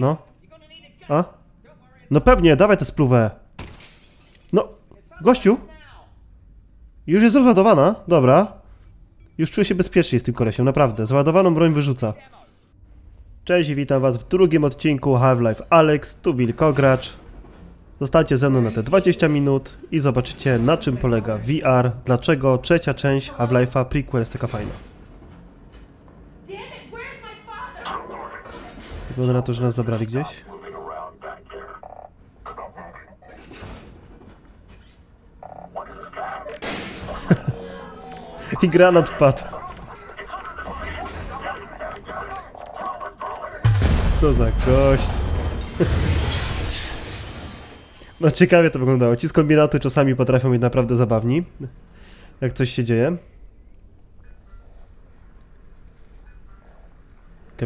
No. A? No pewnie, dawaj tę spluwę. No, gościu. Już jest załadowana, dobra. Już czuję się bezpiecznie z tym kolesiem, naprawdę. Załadowaną broń wyrzuca. Cześć i witam was w drugim odcinku Half-Life Alex, tu Wilkogracz. Zostańcie ze mną na te 20 minut i zobaczycie na czym polega VR, dlaczego trzecia część Half-Life'a prequel jest taka fajna. Damn it, where's my father? Wygląda na to, że nas zabrali gdzieś. I granat wpadł. Co za gość. No ciekawie to wyglądało. Ci z kombinatu czasami potrafią być naprawdę zabawni. Jak coś się dzieje.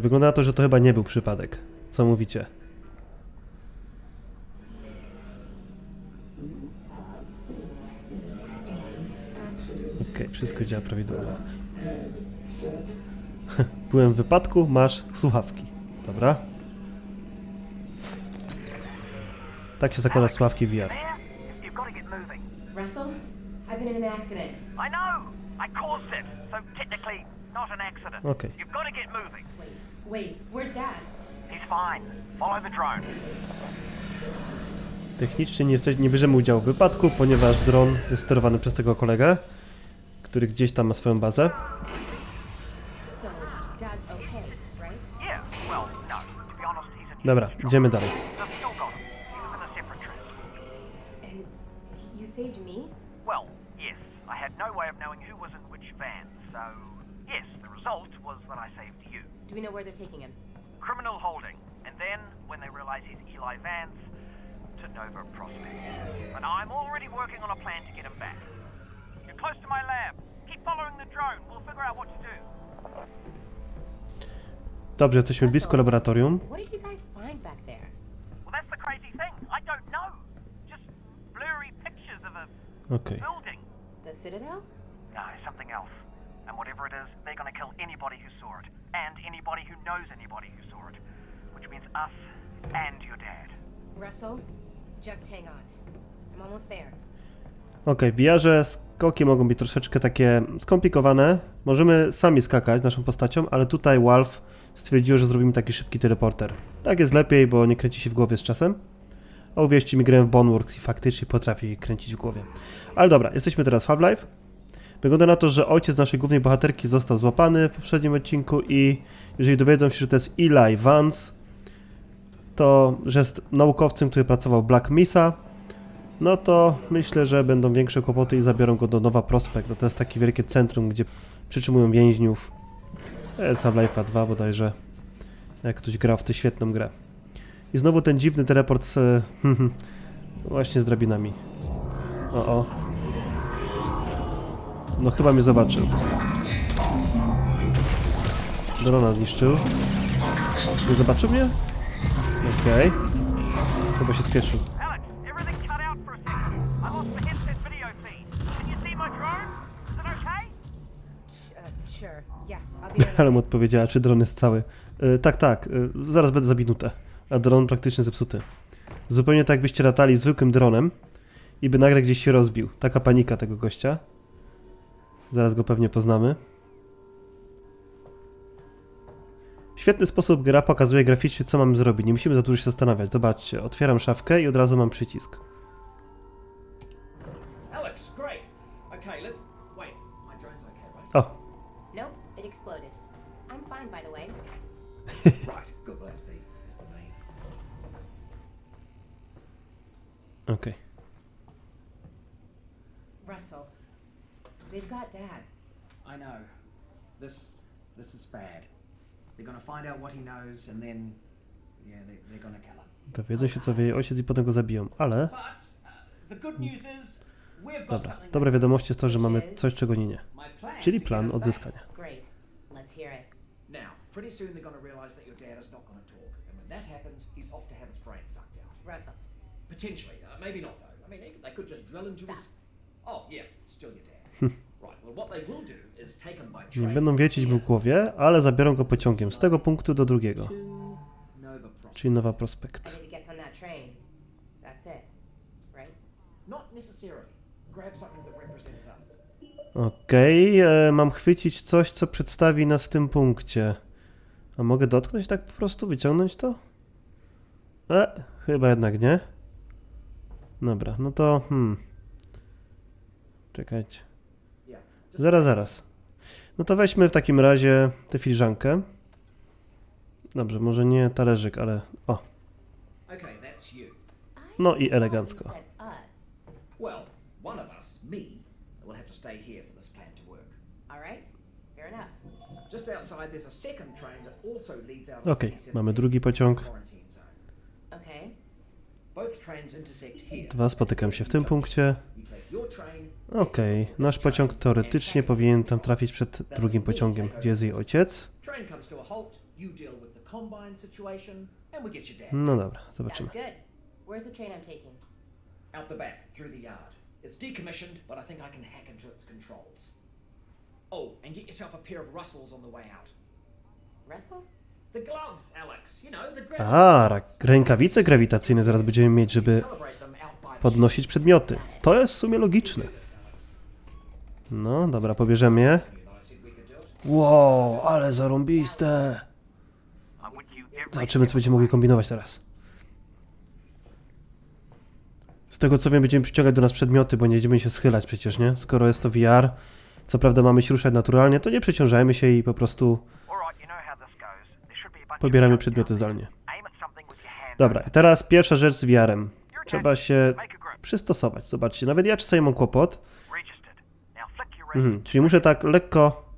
Wygląda na to, że to chyba nie był przypadek. Co mówicie? Okej, wszystko działa prawidłowo. Byłem w wypadku, masz słuchawki. Dobra. Tak się zakłada słuchawki VR. Russell, I've been in an accident. I know! I caused it, so technically not an accident. Okay. You've got to get moving. Wait, wait, where's Dad? He's fine. Follow the drone. Technicznie nie, jesteś, nie bierzemy udziału w wypadku, ponieważ dron jest sterowany przez tego kolegę, który gdzieś tam ma swoją bazę. So, Dad's okay, Do we know where they're taking him? Criminal holding. And then, when they realize he's Eli Vance, to Nova Prospect. And I'm already working on a plan to get him back. You're close to my lab. Keep following the drone. We'll figure out what to do. Dobrze, jesteśmy blisko laboratorium. What did you guys find back there? Well, that's the crazy thing. I don't know. Just blurry pictures of a Okej. building. The Citadel? No, something else. And whatever it is, they're gonna kill anybody who saw it. And anybody who knows anybody who saw it. Which means us and your dad. Russell, just hang on. I'm almost there. Okej, w VR-ze skoki mogą być troszeczkę takie skomplikowane. Możemy sami skakać naszą postacią, ale tutaj Valve stwierdziło, że zrobimy taki szybki teleporter. Tak jest lepiej, bo nie kręci się w głowie z czasem. A uwierzcie mi, grałem w Boneworks i faktycznie potrafi kręcić w głowie. Ale dobra, jesteśmy teraz w Half-Life. Wygląda na to, że ojciec naszej głównej bohaterki został złapany w poprzednim odcinku i jeżeli dowiedzą się, że to jest Eli Vance, to że jest naukowcem, który pracował w Black Mesa, no to myślę, że będą większe kłopoty i zabiorą go do Nowa Prospekt. No to jest takie wielkie centrum, gdzie przytrzymują więźniów. Half-Life'a 2 bodajże. Jak ktoś grał w tę świetną grę. I znowu ten dziwny teleport z... właśnie z drabinami. O, o. No chyba mnie zobaczył. Drona zniszczył. Nie zobaczył mnie? Okej. Chyba się spieszył. Okay? Uh, Ale mu odpowiedziała, czy dron jest cały. E, tak, tak, e, zaraz będę za minutę. A dron praktycznie zepsuty. Zupełnie tak jakbyście latali zwykłym dronem i by nagle gdzieś się rozbił. Taka panika tego gościa. Zaraz go pewnie poznamy. Świetny sposób gra pokazuje graficznie, co mamy zrobić. Nie musimy za dużo się zastanawiać. Zobaczcie, otwieram szafkę i od razu mam przycisk. Alex, great. Okay, let's wait. My drone's okay, right? O, Nope, it exploded. I'm fine, by the way. right. Good. That's the that's the main. okej. Russell, they've got Dad. I know. This this is bad. They're gonna find out what he knows, and then yeah, they, they're gonna kill him. Dowiedzą się, co wie jej ojciec i potem go zabiją. Ale, But uh, the good news is we've got dobra, dobra wiadomość jest to, że mamy coś, czego nie nie. Czyli to plan odzyskania. Great. Let's hear it. back. Now, pretty soon they're gonna realize that your dad is not gonna talk, and when that happens, he's off to have his brain sucked out. Russell, Potentially, uh, maybe not though. I mean, they, they could just drill into his. Oh yeah, still your dad. right. Well, what they will do Nie będą wiecić w głowie, ale zabiorą go pociągiem z tego punktu do drugiego. Czyli Nowa Prospekt. Okej, e, mam chwycić coś, co przedstawi nas w tym punkcie. A mogę dotknąć tak po prostu, wyciągnąć to? E, chyba jednak nie. Dobra, no to hmm. Czekajcie. Zaraz, zaraz. No to weźmy w takim razie tę filiżankę. Dobrze, może nie talerzyk, ale o, no i elegancko. Okej, C17 mamy drugi pociąg. Dwa spotykam się w tym punkcie. Okej, nasz pociąg teoretycznie powinien tam trafić przed drugim pociągiem, gdzie jest jej ojciec. No dobra, zobaczymy. good. Where's the train I'm taking? Out the back, through the yard. It's decommissioned, but I think I can hack into its controls. Oh, and get yourself a pair of Russells on the way out. Russells? The gloves, Alex. You know, the ra- rękawice grawitacyjne zaraz będziemy mieć, żeby podnosić przedmioty. To jest w sumie logiczne. No, dobra, pobierzemy je. Wow, ale zarąbiste. Zobaczymy, co będziemy mogli kombinować teraz. Z tego co wiem, będziemy przyciągać do nas przedmioty, bo nie będziemy się schylać przecież, nie? Skoro jest to VR, co prawda mamy się ruszać naturalnie, to nie przeciążajmy się i po prostu pobieramy przedmioty zdalnie. Dobra, teraz pierwsza rzecz z VR-em. Trzeba się przystosować. Zobaczcie, nawet ja czasami mam kłopot. Mhm, czyli muszę tak lekko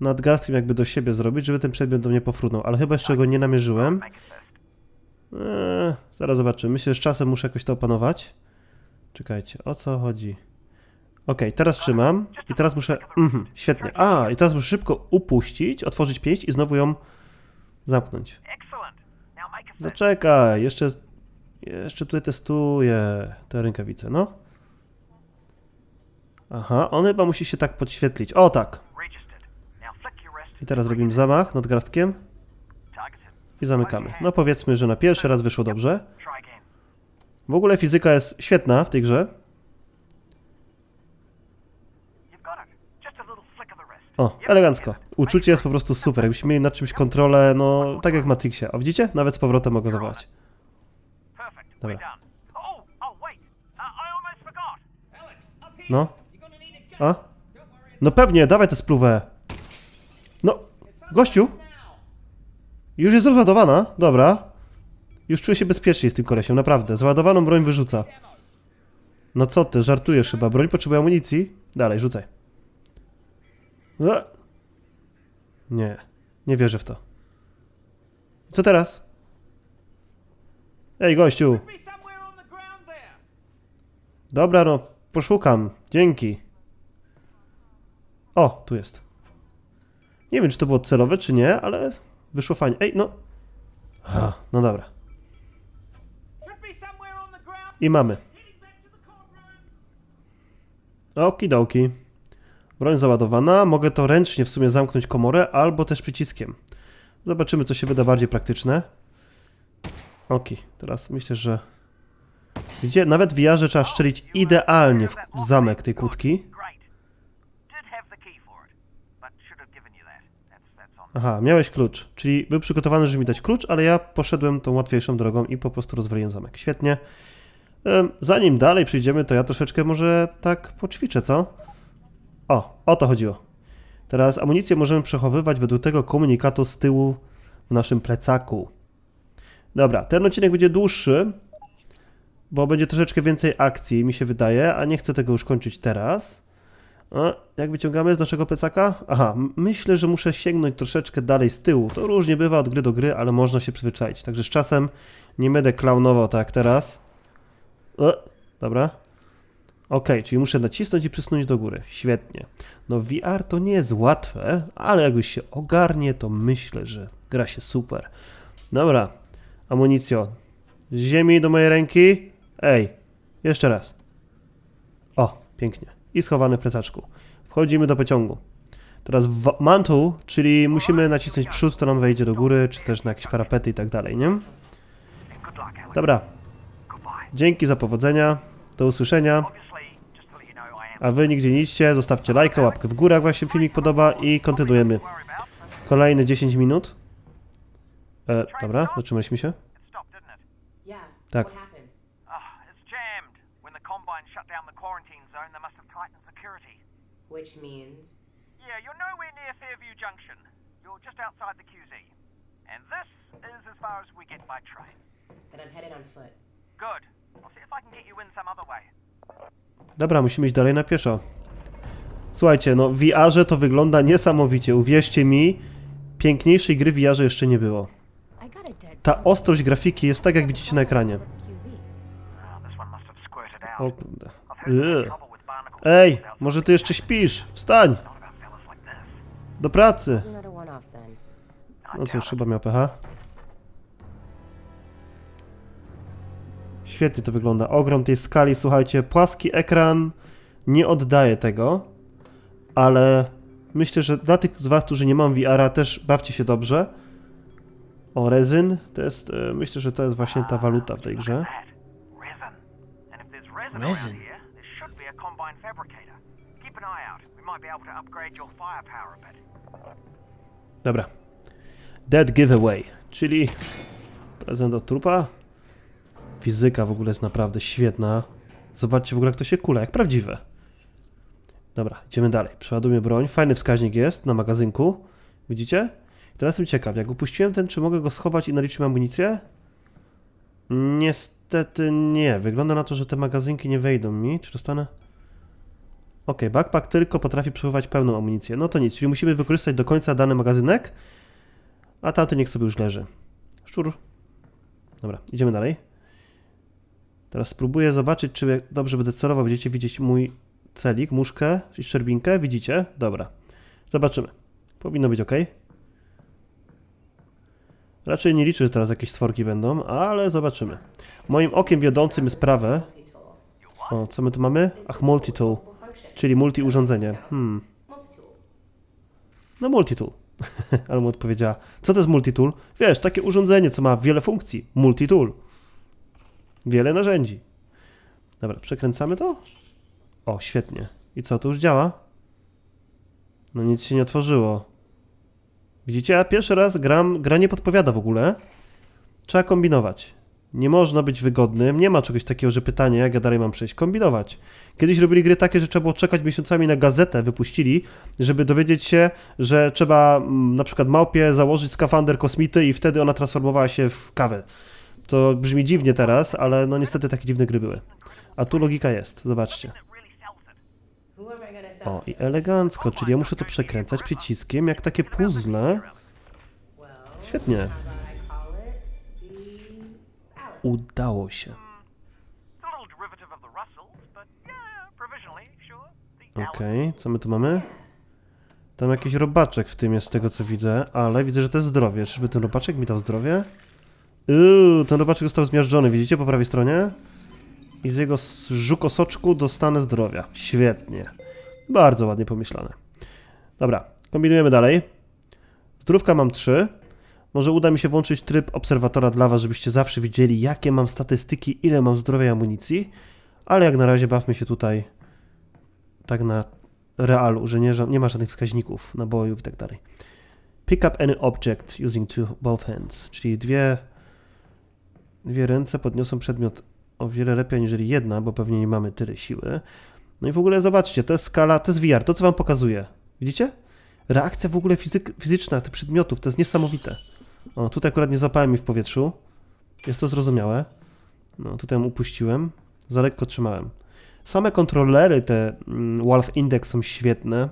nadgarstkiem jakby do siebie zrobić, żeby ten przedmiot do mnie pofrunął, ale chyba jeszcze go nie namierzyłem. Eee, zaraz zobaczymy. Myślę, że z czasem muszę jakoś to opanować. Czekajcie, o co chodzi? Okej, teraz trzymam i teraz muszę... Mhm, świetnie. A, i teraz muszę szybko upuścić, otworzyć pięść i znowu ją zamknąć. Zaczekaj, jeszcze... Jeszcze tutaj testuję te rękawice, no. Aha, on chyba musi się tak podświetlić. O, tak. I teraz robimy zamach nadgarstkiem Targeted. i zamykamy. No powiedzmy, że na pierwszy raz wyszło dobrze. W ogóle fizyka jest świetna w tej grze. O, elegancko. Uczucie jest po prostu super. Jakbyśmy mieli nad czymś kontrolę, no tak jak w Matrixie. O, widzicie? Nawet z powrotem mogę zawołać. Dobra. Oh, oh. Uh. No. A. No pewnie, dawaj tę spluwę. No, gościu, już jest rozładowana. Dobra. Już czuję się bezpiecznie z tym kolesiem, naprawdę. Załadowaną broń wyrzuca. No co ty, żartujesz chyba. Broń potrzebuje amunicji? Dalej, rzucaj. E. Nie, nie wierzę w to. Co teraz? Ej, gościu. Dobra, no, poszukam. Dzięki. O, tu jest. Nie wiem, czy to było celowe, czy nie, ale wyszło fajnie. Ej, no. A, no dobra. I mamy. Okidoki. Broń załadowana. Mogę to ręcznie w sumie zamknąć komorę, albo też przyciskiem. Zobaczymy, co się wyda bardziej praktyczne. Oki, teraz myślę, że... Gdzie nawet w trzeba szczelić idealnie w zamek tej kłódki. Great. Did have the key for it, but should have given you that. That's that's on. Aha, miałeś klucz. Czyli był przygotowany, żeby mi dać klucz, ale ja poszedłem tą łatwiejszą drogą i po prostu rozwaliłem zamek. Świetnie. Zanim dalej przyjdziemy, to ja troszeczkę może tak poćwiczę, co? O, o to chodziło. Teraz amunicję możemy przechowywać według tego komunikatu z tyłu w naszym plecaku. Dobra, ten odcinek będzie dłuższy, bo będzie troszeczkę więcej akcji, mi się wydaje, a nie chcę tego już kończyć teraz. A jak wyciągamy z naszego plecaka? Aha, myślę, że muszę sięgnąć troszeczkę dalej z tyłu. To różnie bywa od gry do gry, ale można się przyzwyczaić. Także z czasem nie będę klaunował tak jak teraz. E, dobra. Ok, czyli muszę nacisnąć i przysunąć do góry. Świetnie. No VR to nie jest łatwe, ale jak już się ogarnie, to myślę, że gra się super. Dobra, amunicjo. Z ziemi do mojej ręki. Ej, jeszcze raz. O, pięknie. I schowany w plecaczku. Wchodzimy do pociągu. Teraz mantle, czyli musimy nacisnąć przód, to nam wejdzie do góry, czy też na jakieś parapety i tak dalej, nie? Dobra, dzięki za powodzenia, do usłyszenia. A wy nigdzie nie idźcie, zostawcie lajka, łapkę w górę, jak wam się filmik podoba i kontynuujemy. Kolejne 10 minut. E, dobra, zatrzymaliśmy się. Tak. What happened? Ah, it's jammed. When the Combine shut down the quarantine zone, they must have tightened security. Which means. Yeah, you're nowhere near Fairview Junction. You're just outside the QZ. And this is as far as we get by train. Then I'm headed on foot. Good. I'll see if I can get you in some other way. Dobra, musimy iść dalej na pieszo. Słuchajcie, no w VR-ze to wygląda niesamowicie. Uwierzcie mi, piękniejszej gry w VR-ze jeszcze nie było. Ta ostrość grafiki jest tak, jak widzicie na ekranie. O kurde. Ej, może ty jeszcze śpisz? Wstań! Do pracy! No cóż, chyba miał pecha. Świetnie to wygląda. Ogrom tej skali, słuchajcie, płaski ekran nie oddaje tego, ale myślę, że dla tych z was, którzy nie mają VR-a, też bawcie się dobrze. O, rezyn, to jest, e, myślę, że to jest właśnie ta waluta w tej grze. That. Resin. And if there's resin, there should be a Combine fabricator. Keep an eye out. We might be able to upgrade your firepower a bit. Dobra. Dead Giveaway, czyli prezent od trupa. Fizyka w ogóle jest naprawdę świetna. Zobaczcie w ogóle jak to się kula, jak prawdziwe. Dobra, idziemy dalej. Przeładujmy broń. Fajny wskaźnik jest na magazynku. Widzicie? Teraz jestem ciekaw, jak upuściłem ten, czy mogę go schować i naliczyć mi amunicję? Niestety nie. Wygląda na to, że te magazynki nie wejdą mi. Czy dostanę? Okej, backpack tylko potrafi przechowywać pełną amunicję. No to nic, czyli musimy wykorzystać do końca dany magazynek, a tamty niech sobie już leży. Szczur. Dobra, idziemy dalej. Teraz spróbuję zobaczyć, czy dobrze będę celował. Będziecie widzieć mój celik, muszkę i szczerbinkę. Widzicie? Dobra. Zobaczymy. Powinno być ok. Raczej nie liczę, że teraz jakieś stworki będą, ale zobaczymy. Moim okiem wiodącym jest prawe. O, co my tu mamy? Ach, multitool. Czyli multi-urządzenie. Hmm. No multitool. Ale mu odpowiedziała, co to jest multitool? Wiesz, takie urządzenie, co ma wiele funkcji. Multitool. Wiele narzędzi. Dobra, przekręcamy to? O, świetnie. I co, to już działa? No nic się nie otworzyło. Widzicie, ja pierwszy raz gram, gra nie podpowiada w ogóle. Trzeba kombinować. Nie można być wygodnym, nie ma czegoś takiego, że pytanie, jak ja dalej mam przejść. Kombinować. Kiedyś robili gry takie, że trzeba było czekać miesiącami na gazetę, wypuścili, żeby dowiedzieć się, że trzeba mm, na przykład małpie założyć skafander kosmity i wtedy ona transformowała się w kawę. To brzmi dziwnie teraz, ale no niestety takie dziwne gry były. A tu logika jest, zobaczcie. It really sells it. Who am I gonna sell? O, i elegancko, czyli ja muszę to przekręcać przyciskiem, jak takie puzzle. Świetnie. Udało się. Okej, co my tu mamy? Tam jakiś robaczek w tym jest, z tego co widzę, ale widzę, że to jest zdrowie. Czyżby ten robaczek mi dał zdrowie? Uuu, ten robaczek został zmiażdżony, widzicie po prawej stronie? I z jego żukosoczku dostanę zdrowia. Świetnie. Bardzo ładnie pomyślane. Dobra, kombinujemy dalej. Zdrówka mam 3. Może uda mi się włączyć tryb obserwatora dla was, żebyście zawsze widzieli, jakie mam statystyki, ile mam zdrowia i amunicji. Ale jak na razie bawmy się tutaj tak na realu, że nie, nie ma żadnych wskaźników, nabojów i tak dalej. Pick up any object using two, both hands, czyli dwie, dwie ręce podniosą przedmiot o wiele lepiej aniżeli jedna, bo pewnie nie mamy tyle siły. No i w ogóle zobaczcie, to jest skala, to jest VR, to co wam pokazuję. Widzicie? Reakcja w ogóle fizyczna tych przedmiotów, to jest niesamowite. O, tutaj akurat nie złapałem mi w powietrzu. Jest to zrozumiałe. No, tutaj upuściłem. Za lekko trzymałem. Same kontrolery, te mm, Valve Index są świetne.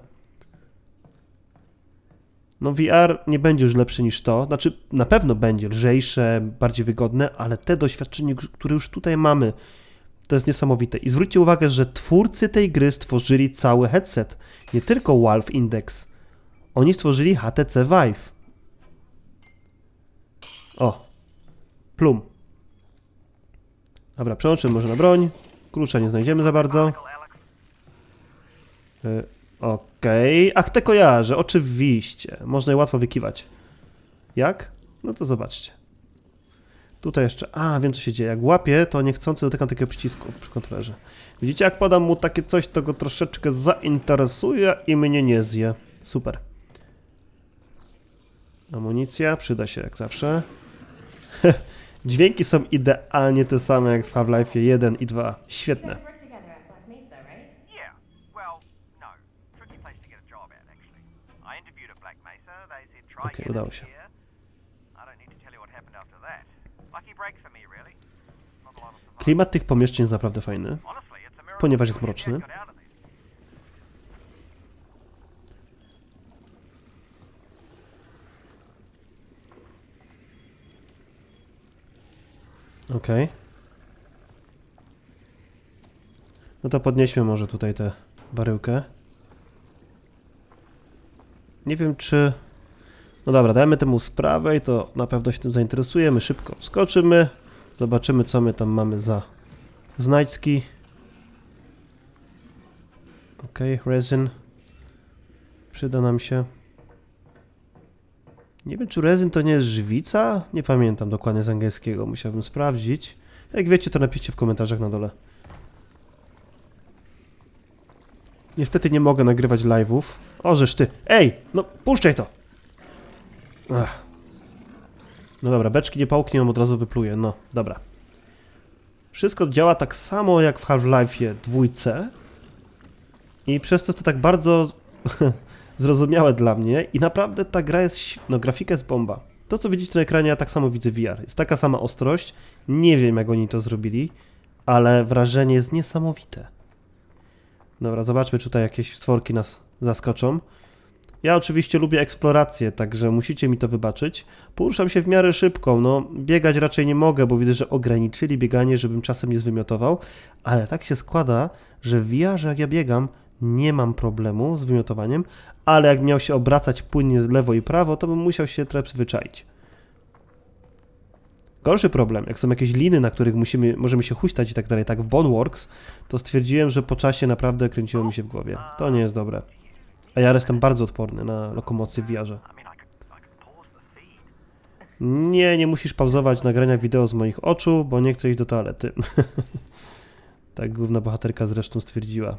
No VR nie będzie już lepszy niż to, znaczy na pewno będzie lżejsze, bardziej wygodne, ale te doświadczenie, które już tutaj mamy, to jest niesamowite. I zwróćcie uwagę, że twórcy tej gry stworzyli cały headset, nie tylko Valve Index. Oni stworzyli HTC Vive. O, plum. Dobra, przełączymy może na broń. Klucza nie znajdziemy za bardzo. Y, Okej. Ach, te kojarzę, oczywiście. Można je łatwo wykiwać. Jak? No to zobaczcie. Tutaj jeszcze. A, wiem co się dzieje. Jak łapię, to niechcący dotykam takiego przycisku przy kontrolerze. Widzicie, jak podam mu takie coś, to go troszeczkę zainteresuje i mnie nie zje. Super. Amunicja przyda się jak zawsze. Dźwięki są idealnie te same jak w Half-Life 1 i 2. Świetne. Okej, getting udało się. Klimat tych pomieszczeń jest naprawdę fajny. Ponieważ jest mroczny. Okej. No to podnieśmy może tutaj tę baryłkę. Nie wiem czy... No dobra, dajmy temu sprawę i to na pewno się tym zainteresujemy. Szybko wskoczymy. Zobaczymy co my tam mamy za znajdźki. Okej, resin. Przyda nam się. Nie wiem, czy rezyn to nie jest żywica? Nie pamiętam dokładnie z angielskiego, musiałbym sprawdzić. Jak wiecie, to napiszcie w komentarzach na dole. Niestety nie mogę nagrywać live'ów. Ożeż ty! Ej! No, puszczaj to! Ach. No dobra, beczki nie połknie, on od razu wypluje. No, dobra. Wszystko działa tak samo jak w Half-Life'ie dwójce. I przez to jest to tak bardzo zrozumiałe dla mnie i naprawdę ta gra jest, no grafika jest bomba. To co widzicie na ekranie, ja tak samo widzę VR. Jest taka sama ostrość, nie wiem jak oni to zrobili, ale wrażenie jest niesamowite. Dobra, zobaczmy, czy tutaj jakieś stworki nas zaskoczą. Ja oczywiście lubię eksplorację, także musicie mi to wybaczyć. Poruszam się w miarę szybko, no biegać raczej nie mogę, bo widzę, że ograniczyli bieganie, żebym czasem nie zwymiotował, ale tak się składa, że w VR, jak ja biegam, nie mam problemu z wymiotowaniem, ale jak miał się obracać płynnie z lewo i prawo, to bym musiał się trochę przyzwyczaić. Gorszy problem, jak są jakieś liny, na których musimy, możemy się huśtać i tak dalej, tak w Boneworks, to stwierdziłem, że po czasie naprawdę kręciło mi się w głowie. To nie jest dobre. A ja jestem bardzo odporny na lokomocję w feed. Nie, nie musisz pauzować nagrania wideo z moich oczu, bo nie chcę iść do toalety. tak główna bohaterka zresztą stwierdziła.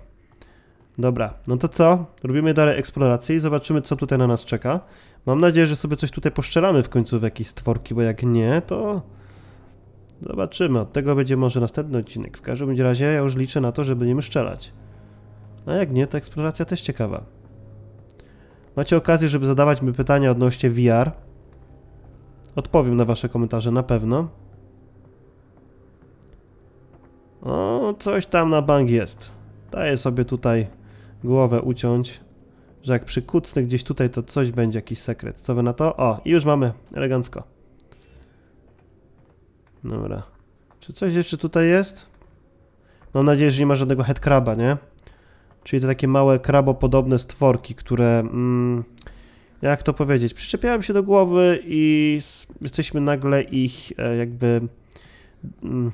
Dobra, no to co? Robimy dalej eksplorację i zobaczymy, co tutaj na nas czeka. Mam nadzieję, że sobie coś tutaj poszczelamy w końcu w jakieś stworki, bo jak nie, to zobaczymy. Od tego będzie może następny odcinek. W każdym razie ja już liczę na to, że będziemy strzelać. A jak nie, to eksploracja też ciekawa. Macie okazję, żeby zadawać mi pytania odnośnie VR. Odpowiem na wasze komentarze na pewno. O, coś tam na bank jest. Daję sobie tutaj głowę uciąć, że jak przykucnę gdzieś tutaj, to coś będzie, jakiś sekret. Co wy na to? O, i już mamy, elegancko. Dobra. Czy coś jeszcze tutaj jest? Mam nadzieję, że nie ma żadnego headcraba, nie? Czyli te takie małe krabopodobne stworki, które... Mm, jak to powiedzieć, przyczepiałem się do głowy i s- jesteśmy nagle ich e, jakby. Mm,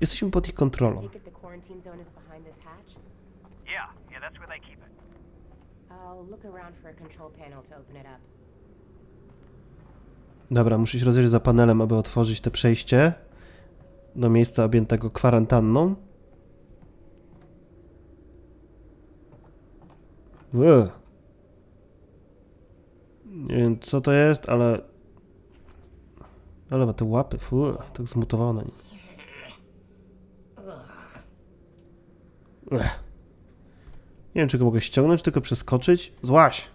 jesteśmy pod ich kontrolą. Dobra, muszę się rozejrzeć za panelem, aby otworzyć te przejście do miejsca objętego kwarantanną. Ue. Nie wiem co to jest, ale. Ale ma te łapy, fu, tak zmutowało na nim. Nie wiem, czy go mogę ściągnąć, tylko przeskoczyć. Złaś!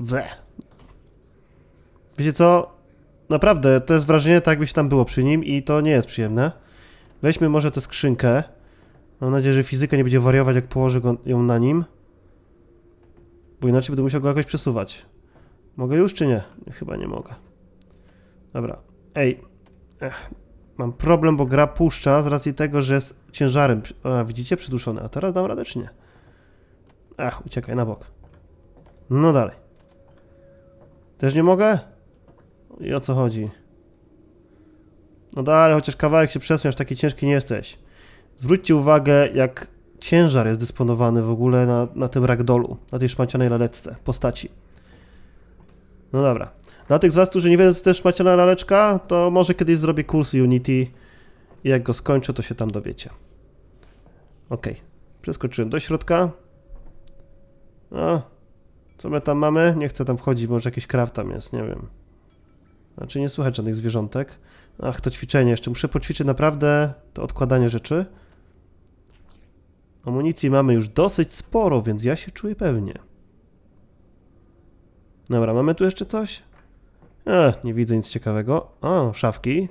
We. Wiecie co? Naprawdę, to jest wrażenie tak, jakby się tam było przy nim i to nie jest przyjemne. Weźmy może tę skrzynkę. Mam nadzieję, że fizyka nie będzie wariować, jak położę ją na nim. Bo inaczej będę musiał go jakoś przesuwać. Mogę już czy nie? Chyba nie mogę. Dobra. Ej. Ech. Mam problem, bo gra puszcza z racji tego, że jest ciężarem. A, widzicie? Przyduszony. A teraz dam radę czy nie? Ach, uciekaj na bok. No dalej. Też nie mogę? I o co chodzi? No dalej, chociaż kawałek się przesuń, taki ciężki nie jesteś. Zwróćcie uwagę, jak ciężar jest dysponowany w ogóle na, na tym ragdolu, na tej szmacianej laleczce postaci. No dobra. Dla tych z Was, którzy nie wiedzą, co to jest szmaciana laleczka, to może kiedyś zrobię kurs Unity i jak go skończę, to się tam dowiecie. Ok. Przeskoczyłem do środka. A, co my tam mamy? Nie chcę tam wchodzić, może jakiś craft tam jest, nie wiem. Znaczy nie słychać żadnych zwierzątek. Ach, to ćwiczenie jeszcze. Muszę poćwiczyć naprawdę to odkładanie rzeczy. Amunicji mamy już dosyć sporo, więc ja się czuję pewnie. Dobra, mamy tu jeszcze coś? Ech, nie widzę nic ciekawego. O, szafki.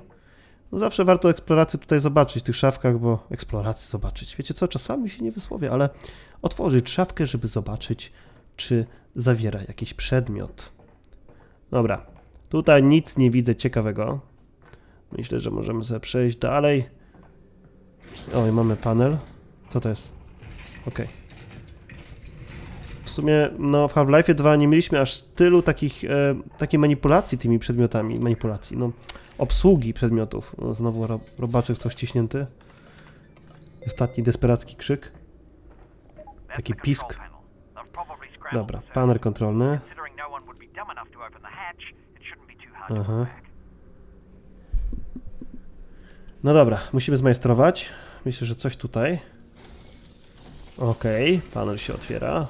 No zawsze warto eksplorację tutaj zobaczyć w tych szafkach, bo eksplorację zobaczyć. Wiecie co, czasami się nie wysłowię, ale otworzyć szafkę, żeby zobaczyć, czy zawiera jakiś przedmiot. Dobra, tutaj nic nie widzę ciekawego. Myślę, że możemy sobie przejść dalej. O, i mamy panel. Co to jest? Okej. W sumie, no, w Half-Life 2 nie mieliśmy aż tylu takich, e, takiej manipulacji tymi przedmiotami. Manipulacji, no, obsługi przedmiotów. No, znowu ro, robaczek coś ściśnięty. Ostatni desperacki krzyk. Taki pisk. Dobra, panel kontrolny. Aha. No dobra, musimy zmajstrować. Myślę, że coś tutaj. Okej, panel się otwiera.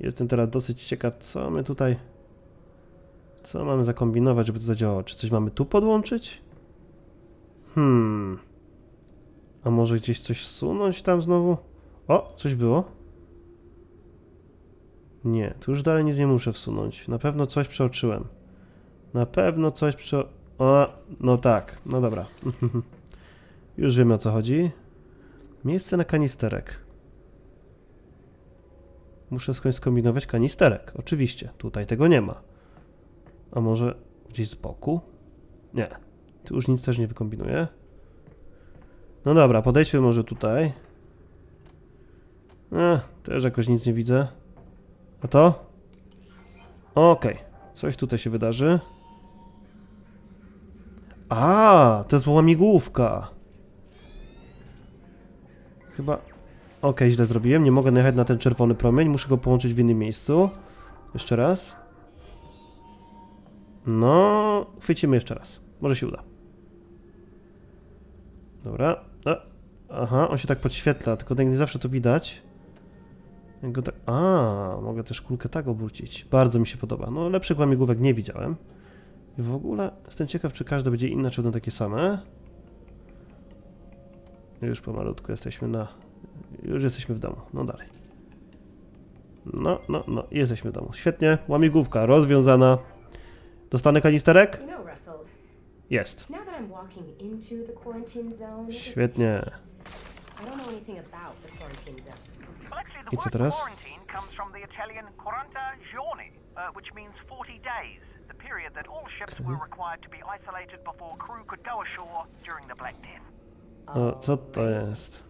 Jestem teraz dosyć ciekaw, co my tutaj... Co mamy zakombinować, żeby to zadziałało? Czy coś mamy tu podłączyć? Hmm... A może gdzieś coś zsunąć tam znowu? O, coś było? Nie, tu już dalej nic nie muszę wsunąć. Na pewno coś przeoczyłem. Na pewno coś prze... O, no tak, no dobra. Już wiemy o co chodzi. Miejsce na kanisterek. Muszę skądś skombinować kanisterek. Oczywiście, tutaj tego nie ma. A może gdzieś z boku? Nie. Tu już nic też nie wykombinuję. No dobra, podejdźmy może tutaj. E, też jakoś nic nie widzę. A to? Okej, coś tutaj się wydarzy. A, to jest łamigłówka. Chyba... Okej, źle zrobiłem. Nie mogę najechać na ten czerwony promień. Muszę go połączyć w innym miejscu. Jeszcze raz. No, chwycimy jeszcze raz. Może się uda. Dobra. A, aha, on się tak podświetla, tylko tak nie zawsze to widać. Go tak... A, mogę też kulkę tak obrócić. Bardzo mi się podoba. No, lepszych łamigłówek nie widziałem. I w ogóle jestem ciekaw, czy każde będzie inne, czy będą takie same. Już pomalutku jesteśmy na... Już jesteśmy w domu. No dalej. No, no, no. Jesteśmy w domu. Świetnie. Łamigłówka rozwiązana. Dostanę kanisterek? Jest. Świetnie. I co teraz? uh, which means 40 days, the period that all ships were required to be isolated before crew could go ashore during the Black Death. O, co to jest?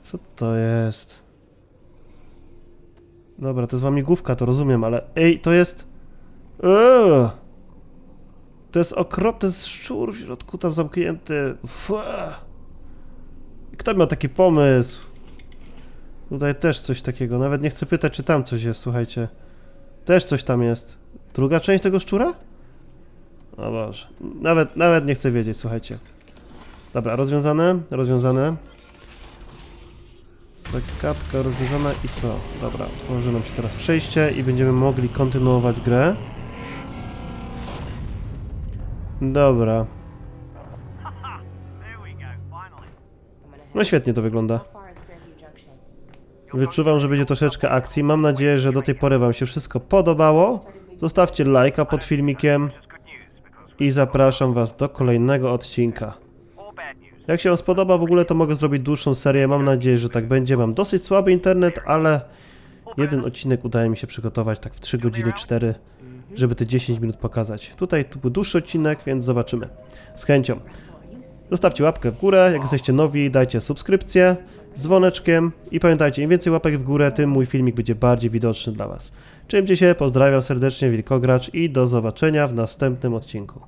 Co to jest? Dobra, to jest łamigłówka, to rozumiem, ale... Ej, to jest... Eee! To jest okropny szczur w środku tam zamknięty. Kto miał taki pomysł? Tutaj też coś takiego. Nawet nie chcę pytać, czy tam coś jest, słuchajcie. Też coś tam jest. Druga część tego szczura? O Boże. Nawet, nawet nie chcę wiedzieć, słuchajcie. Dobra, rozwiązane, rozwiązane. Zagadka rozwiązana i co? Dobra, otworzy nam się teraz przejście i będziemy mogli kontynuować grę. Dobra, no świetnie to wygląda. Wyczuwam, że będzie troszeczkę akcji. Mam nadzieję, że do tej pory Wam się wszystko podobało. Zostawcie lajka pod filmikiem i zapraszam Was do kolejnego odcinka. Jak się Wam spodoba w ogóle, to mogę zrobić dłuższą serię. Mam nadzieję, że tak będzie. Mam dosyć słaby internet, ale jeden odcinek udaje mi się przygotować tak w 3 godziny 4, żeby te 10 minut pokazać. Tutaj tu był dłuższy odcinek, więc zobaczymy. Z chęcią. Zostawcie łapkę w górę, jak jesteście nowi, dajcie subskrypcję z dzwoneczkiem i pamiętajcie, im więcej łapek w górę, tym mój filmik będzie bardziej widoczny dla Was. Czymcie się, pozdrawiam serdecznie, Wilkogracz i do zobaczenia w następnym odcinku.